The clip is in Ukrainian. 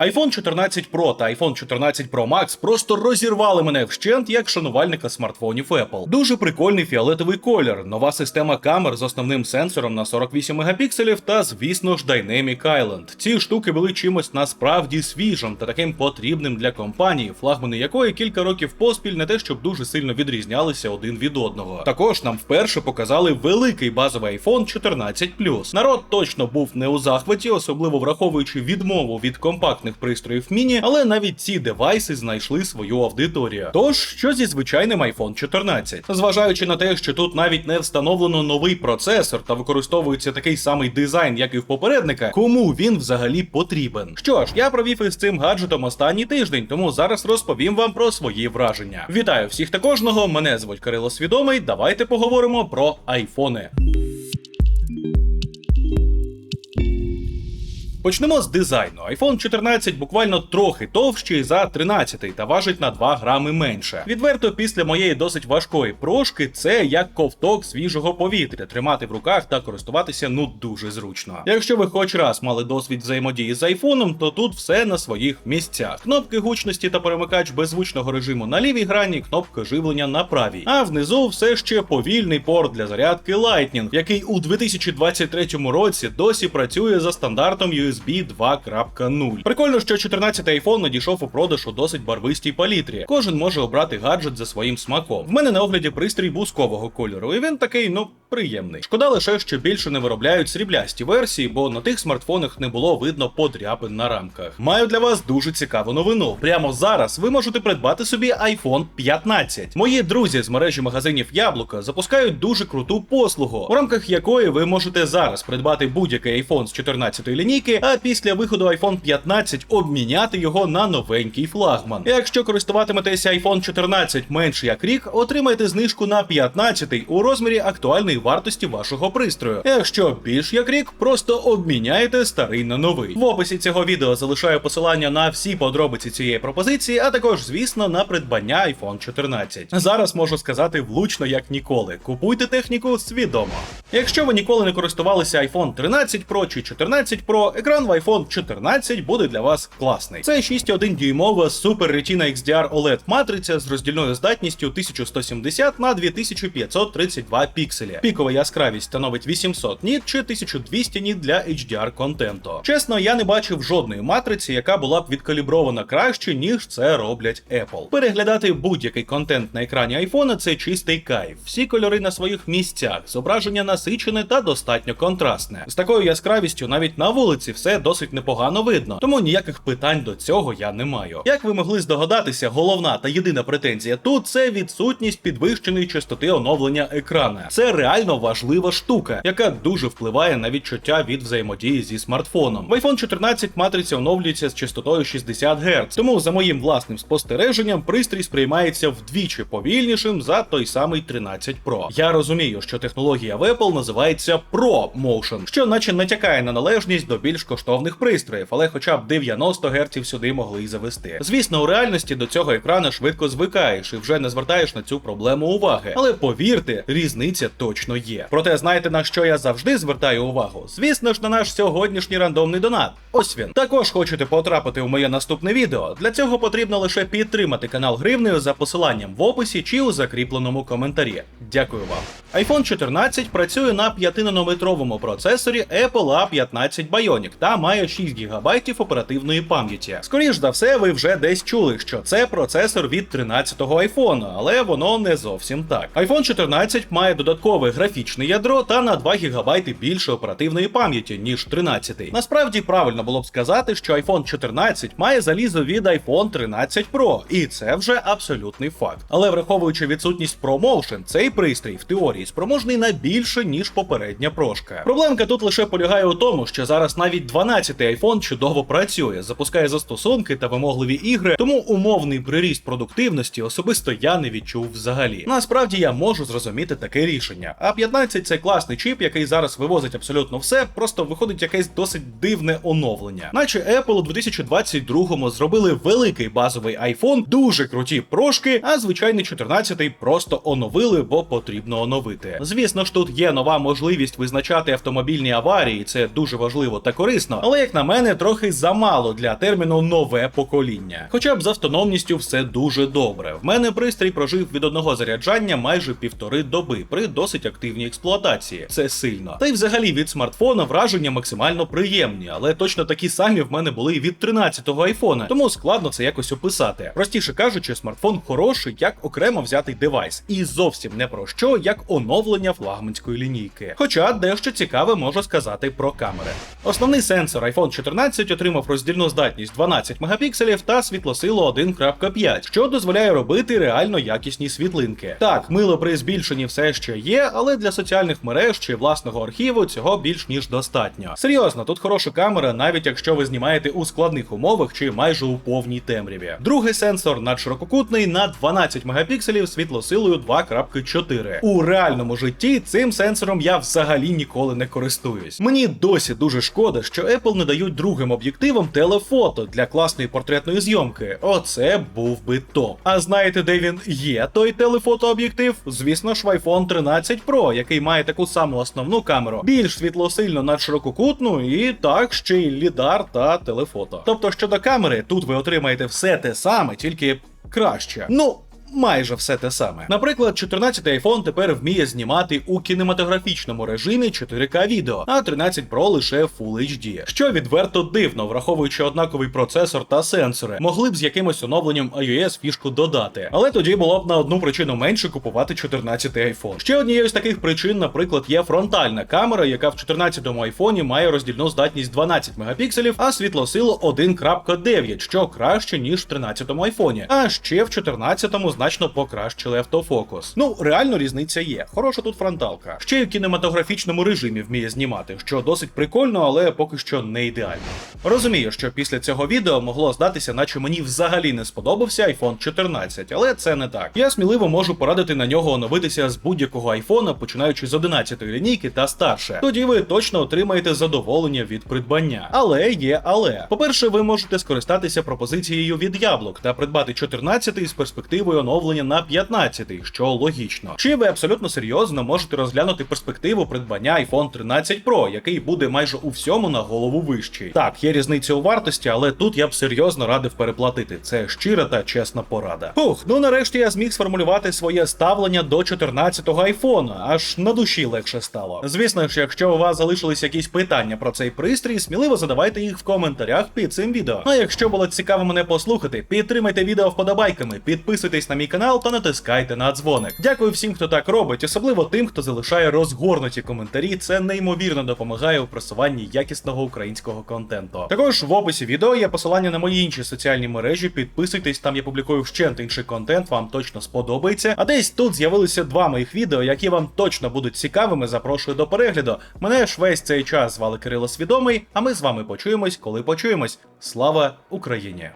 iPhone 14 Pro та iPhone 14 Pro Max просто розірвали мене вщент як шанувальника смартфонів Apple. Дуже прикольний фіолетовий колір, нова система камер з основним сенсором на 48 мегапікселів та, звісно ж, Dynamic Island. Ці штуки були чимось насправді свіжим та таким потрібним для компанії, флагмани якої кілька років поспіль не те, щоб дуже сильно відрізнялися один від одного. Також нам вперше показали великий базовий iPhone 14 Народ точно був не у захваті, особливо враховуючи відмову від компактних пристроїв міні, але навіть ці девайси знайшли свою аудиторію. Тож, що зі звичайним iPhone 14? Зважаючи на те, що тут навіть не встановлено новий процесор та використовується такий самий дизайн, як і в попередника, кому він взагалі потрібен? Що ж, я провів із цим гаджетом останній тиждень, тому зараз розповім вам про свої враження. Вітаю всіх та кожного. Мене звуть Кирило Свідомий. Давайте поговоримо про айфони. Почнемо з дизайну. iPhone 14 буквально трохи товщий за 13 та важить на 2 грами менше. Відверто, після моєї досить важкої прошки, це як ковток свіжого повітря, тримати в руках та користуватися ну дуже зручно. Якщо ви хоч раз мали досвід взаємодії з айфоном, то тут все на своїх місцях. Кнопки гучності та перемикач беззвучного режиму на лівій грані, кнопка живлення на правій. А внизу все ще повільний порт для зарядки Lightning, який у 2023 році досі працює за стандартом USB 2.0. Прикольно, що 14 й iPhone надійшов у продаж у досить барвистій палітрі. Кожен може обрати гаджет за своїм смаком. В мене на огляді пристрій бускового кольору, і він такий, ну, приємний. Шкода лише, що більше не виробляють сріблясті версії, бо на тих смартфонах не було видно подряпин на рамках. Маю для вас дуже цікаву новину. Прямо зараз ви можете придбати собі iPhone 15. Мої друзі з мережі магазинів Яблука запускають дуже круту послугу, у рамках якої ви можете зараз придбати будь-який iPhone з 14 лінійки, а після виходу iPhone 15 обміняти його на новенький флагман. Якщо користуватиметеся iPhone 14 менше як рік, отримайте знижку на 15 у розмірі актуальної вартості вашого пристрою. Якщо більш як рік, просто обміняєте старий на новий. В описі цього відео залишаю посилання на всі подробиці цієї пропозиції, а також, звісно, на придбання iPhone 14. Зараз можу сказати влучно як ніколи. Купуйте техніку свідомо. Якщо ви ніколи не користувалися iPhone 13 Pro чи 14 Pro, екран в iPhone 14 буде для вас класний. Це 6,1 дюймова Super Retina XDR OLED матриця з роздільною здатністю 1170 на 2532 пікселі. Пікова яскравість становить 800 ніт чи 1200 ніт для HDR контенту. Чесно, я не бачив жодної матриці, яка була б відкалібрована краще, ніж це роблять Apple. Переглядати будь-який контент на екрані iPhone – це чистий кайф. Всі кольори на своїх місцях, зображення насичене та достатньо контрастне. З такою яскравістю навіть на вулиці все досить непогано видно, тому ніяких питань до цього я не маю. Як ви могли здогадатися, головна та єдина претензія тут це відсутність підвищеної частоти оновлення екрана. Це реально важлива штука, яка дуже впливає на відчуття від взаємодії зі смартфоном. В iPhone 14 матриця оновлюється з частотою 60 Гц, тому за моїм власним спостереженням пристрій сприймається вдвічі повільнішим за той самий 13 Pro. Я розумію, що технологія в Apple називається Pro Motion, що наче натякає на належність до більш коштовних пристроїв, але хоча б 90 Гц сюди могли й завести. Звісно, у реальності до цього екрана швидко звикаєш і вже не звертаєш на цю проблему уваги. Але повірте, різниця точно є. Проте знаєте на що я завжди звертаю увагу? Звісно ж, на наш сьогоднішній рандомний донат. Ось він. Також хочете потрапити в моє наступне відео. Для цього потрібно лише підтримати канал гривнею за посиланням в описі чи у закріпленому коментарі. Дякую вам. iPhone 14 працює на 5-нанометровому процесорі Apple A15 Bionic та має 6 ГБ оперативної пам'яті. Скоріш за все, ви вже десь чули, що це процесор від 13-го iPhone, але воно не зовсім так. iPhone 14 має додаткове графічне ядро та на 2 ГБ більше оперативної пам'яті, ніж 13. Насправді правильно було б сказати, що iPhone 14 має залізо від iPhone 13 Pro, і це вже абсолютний факт. Але враховуючи відсутність ProMotion, цей пристрій в теорії спроможний на більше, ніж попередня прошка. Проблемка тут лише полягає у тому, що зараз навіть 12-й iPhone чудово працює, запускає застосунки та вимогливі ігри, тому умовний приріст продуктивності особисто я не відчув взагалі. Насправді я можу зрозуміти таке рішення, А 15 це класний чіп, який зараз вивозить абсолютно все, просто виходить якесь досить дивне оновлення. Наче Apple у 2022-му зробили великий базовий iPhone, дуже круті прошки, а звичайний 14-й просто оновили, бо потрібно оновити. Звісно ж, тут є нова можливість визначати автомобільні аварії, це дуже важливо та корисно, але як на мене, трохи замало для терміну нове покоління. Хоча б з автономністю все дуже добре. В мене пристрій прожив від одного заряджання майже півтори доби при досить активній експлуатації. Це сильно. Та й взагалі від смартфона враження максимально приємні, але точно такі самі в мене були і від 13-го айфона, тому складно це якось описати. Простіше кажучи, смартфон хороший як окремо взятий девайс, і зовсім не про що, як оновлення флагманської лінійки. Хоча дещо цікаве можу сказати про камери. Основний сенсор iPhone 14 отримав роздільну здатність 12 мегапікселів та світлосилу 1.5, що дозволяє робити реально якісні світлинки. Так, мило при збільшенні все ще є, але для соціальних мереж чи власного архіву цього більш ніж достатньо. Серйозно, тут хороша камера, навіть якщо ви знімаєте у складних умовах чи майже у повній темряві. Другий сенсор надширококутний на 12 мегапікселів світлосилою 2.4. У реальному житті цим сенсором я взагалі ніколи не користуюсь. Мені досі дуже шкода, що Apple не дають другим об'єктивам телефото для класної портретної зйомки. Оце був би топ. А знаєте, де він є, той телефотооб'єктив? Звісно ж, iPhone 13 Pro, який має таку саму основну камеру, більш світлосильно надширококутну і так ще й лідар та телефото. Тобто щодо камери, тут ви отримаєте все те саме, тільки краще. Ну. Майже все те саме. Наприклад, 14-й iPhone тепер вміє знімати у кінематографічному режимі 4К відео, а 13 Pro лише Full HD. Що відверто дивно, враховуючи однаковий процесор та сенсори, могли б з якимось оновленням iOS фішку додати. Але тоді було б на одну причину менше купувати 14-й iPhone. Ще однією з таких причин, наприклад, є фронтальна камера, яка в 14-му iPhone має роздільну здатність 12 мегапікселів, а світлосилу 1.9, що краще ніж в 13-му iPhone. А ще в 14-му значно покращили автофокус. Ну, реально різниця є. Хороша тут фронталка. Ще й у кінематографічному режимі вміє знімати, що досить прикольно, але поки що не ідеально. Розумію, що після цього відео могло здатися, наче мені взагалі не сподобався iPhone 14, але це не так. Я сміливо можу порадити на нього оновитися з будь-якого айфона, починаючи з 11-ї лінійки та старше. Тоді ви точно отримаєте задоволення від придбання. Але є але. По-перше, ви можете скористатися пропозицією від яблук та придбати 14-й з перспективою оновлення на 15-й, що логічно. Чи ви абсолютно серйозно можете розглянути перспективу придбання iPhone 13 Pro, який буде майже у всьому на голову вищий. Так, є різниця у вартості, але тут я б серйозно радив переплатити. Це щира та чесна порада. Фух, ну нарешті я зміг сформулювати своє ставлення до 14-го айфона, аж на душі легше стало. Звісно ж, якщо у вас залишились якісь питання про цей пристрій, сміливо задавайте їх в коментарях під цим відео. А якщо було цікаво мене послухати, підтримайте відео вподобайками, підписуйтесь на мій канал та натискайте на дзвоник. Дякую всім, хто так робить, особливо тим, хто залишає розгорнуті коментарі. Це неймовірно допомагає у просуванні якісного українського контенту. Також в описі відео є посилання на мої інші соціальні мережі. Підписуйтесь, там я публікую вщент інший контент, вам точно сподобається. А десь тут з'явилися два моїх відео, які вам точно будуть цікавими. Запрошую до перегляду. Мене ж весь цей час звали Кирило Свідомий, а ми з вами почуємось, коли почуємось. Слава Україні!